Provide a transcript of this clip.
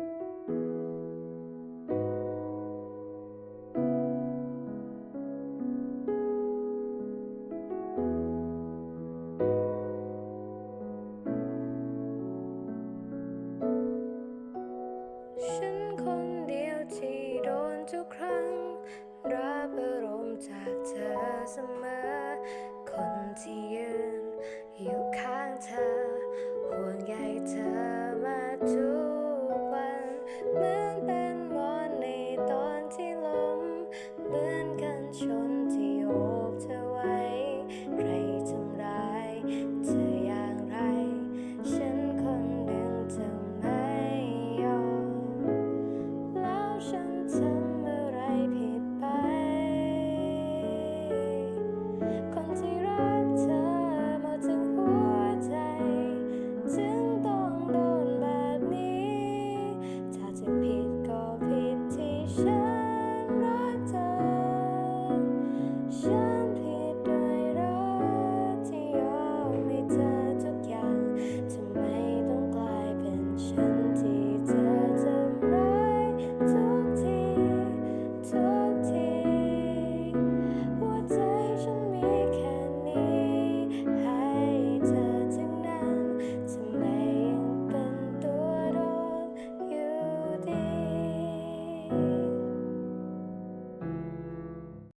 ฉันคนเดียวที่โดนทุกครั้ง รับอารมณ์จากเธอเสมอ คนที่ยืนอยู่ answer.